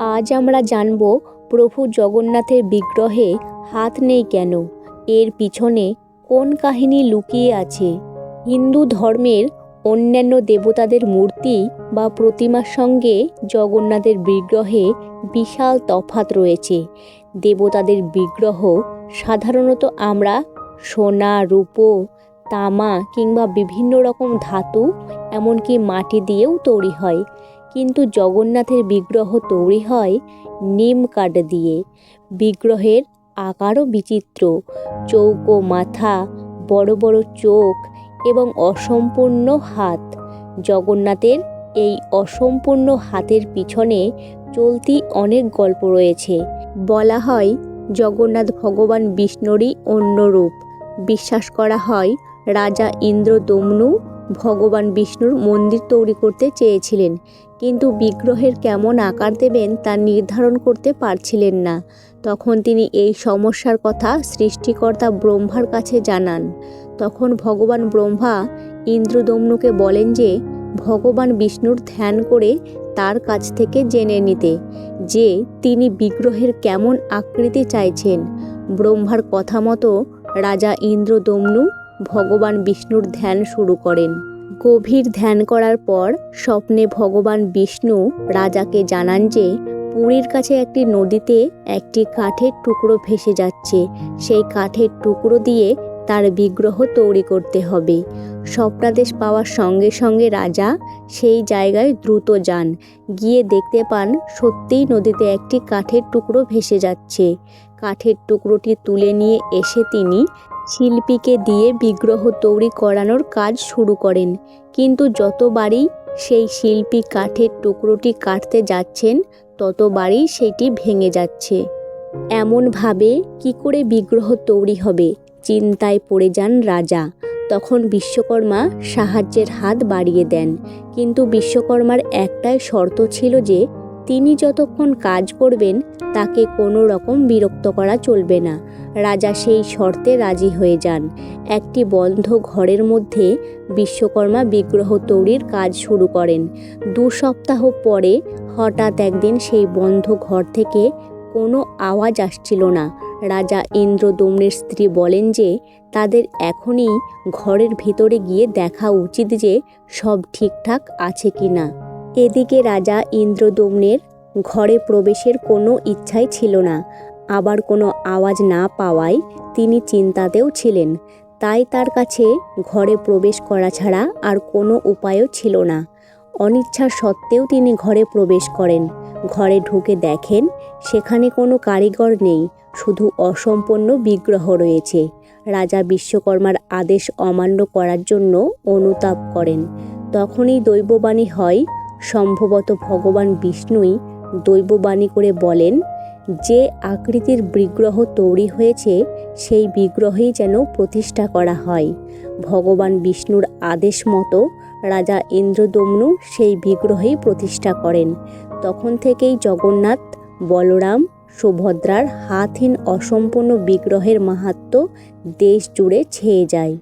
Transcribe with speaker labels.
Speaker 1: আজ আমরা জানব প্রভু জগন্নাথের বিগ্রহে হাত নেই কেন? এর পিছনে কোন কাহিনী লুকিয়ে আছে? হিন্দু ধর্মের অন্যান্য দেবতাদের মূর্তি বা প্রতিমার সঙ্গে জগন্নাথের বিগ্রহে বিশাল তফাত রয়েছে। দেবতাদের বিগ্রহ সাধারণত আমরা সোনা, রূপো, তামা কিংবা বিভিন্ন রকম ধাতু, এমনকি মাটি দিয়েও তৈরি হয়। কিন্তু জগন্নাথের বিগ্রহ তৈরি হয় নিম কাঠ দিয়ে। বিগ্রহের আকারও বিচিত্র। চৌকো মাথা, বড় বড় চোখ এবং অসম্পূর্ণ হাত। জগন্নাথের এই অসম্পূর্ণ হাতের পিছনে চলতি অনেক গল্প রয়েছে। বলা হয়, জগন্নাথ ভগবান বিষ্ণুরই অন্য রূপ বিশ্বাস করা হয়, রাজা ইন্দ্রদম্নু ভগবান বিষ্ণুর মন্দির তৈরি করতে চেয়েছিলেন, কিন্তু বিগ্রহের কেমন আকার দেবেন তা নির্ধারণ করতে পারছিলেন না। তখন তিনি এই সমস্যার কথা সৃষ্টিকর্তা ব্রহ্মার কাছে জানান। তখন ভগবান ব্রহ্মা ইন্দ্রদম্নুকে বলেন যে, ভগবান বিষ্ণুর ধ্যান করে তার কাছ থেকে জেনে নিতে, যে তিনি বিগ্রহের কেমন আকৃতি চাইছেন। ব্রহ্মার কথা মতো রাজা ইন্দ্রদম্নু ভগবান বিষ্ণুর ধ্যান শুরু করেন। গভীর ধ্যান করার পর স্বপ্নে ভগবান বিষ্ণু রাজাকে জানান যে, পুরীর কাছে একটি নদীতে একটি কাঠের টুকরো ভেসে যাচ্ছে। সেই কাঠের টুকরো দিয়ে তার বিগ্রহ তৈরি করতে হবে। স্বপ্নাদেশ পাওয়ার সঙ্গে সঙ্গে রাজা সেই জায়গায় দ্রুত যান। গিয়ে দেখতে পান সত্যিই নদীতে একটি কাঠের টুকরো ভেসে যাচ্ছে। কাঠের টুকরোটি তুলে নিয়ে এসে তিনি শিল্পীকে দিয়ে বিগ্রহ তৈরি করানোর কাজ শুরু করেন। কিন্তু যতবারই সেই শিল্পী কাঠের টুকরোটি কাটতে যাচ্ছেন, ততবারই সেটি ভেঙে যাচ্ছে। এমনভাবে কি করে বিগ্রহ তৈরি হবে? চিন্তায় পড়ে যান রাজা। তখন বিশ্বকর্মা সাহায্যের হাত বাড়িয়ে দেন। কিন্তু বিশ্বকর্মার একটাই শর্ত ছিল যে, তিনি যতক্ষণ কাজ করবেন তাকে কোনো রকম বিরক্ত করা চলবে না। রাজা সেই শর্তে রাজি হয়ে যান। একটি বন্ধ ঘরের মধ্যে বিশ্বকর্মা বিগ্রহ তৈরির কাজ শুরু করেন। দু সপ্তাহ পরে হঠাৎ একদিন সেই বন্ধ ঘর থেকে কোনো আওয়াজ আসছিল না। রাজা ইন্দ্রদম্নের স্ত্রী বলেন যে, তাদের এখনই ঘরের ভিতরে গিয়ে দেখা উচিত যে সব ঠিকঠাক আছে কি না এদিকে রাজা ইন্দ্রদম্নের ঘরে প্রবেশের কোনো ইচ্ছাই ছিল না। আবার কোনো আওয়াজ না পাওয়ায় তিনি চিন্তাতেও ছিলেন। তাই তার কাছে ঘরে প্রবেশ করা ছাড়া আর কোনো উপায়ও ছিল না। অনিচ্ছা সত্ত্বেও তিনি ঘরে প্রবেশ করেন। ঘরে ঢুকে দেখেন সেখানে কোনো কারিগর নেই, শুধু অসম্পন্ন বিগ্রহ রয়েছে। রাজা বিশ্বকর্মার আদেশ অমান্য করার জন্য অনুতাপ করেন। তখনই দৈববাণী হয়, সম্ভবত ভগবান বিষ্ণুই দৈববাণী করে বলেন, যে আকৃতির বিগ্রহ তৈরি হয়েছে, সেই বিগ্রহেই যেন প্রতিষ্ঠা করা হয়। ভগবান বিষ্ণুর আদেশ মতো রাজা ইন্দ্রদম্নু সেই বিগ্রহেই প্রতিষ্ঠা করেন। তখন থেকেই জগন্নাথ, বলরাম, সুভদ্রার হাতহীন অসম্পূর্ণ বিগ্রহের মাহাত্ম্য দেশ জুড়ে ছেয়ে যায়।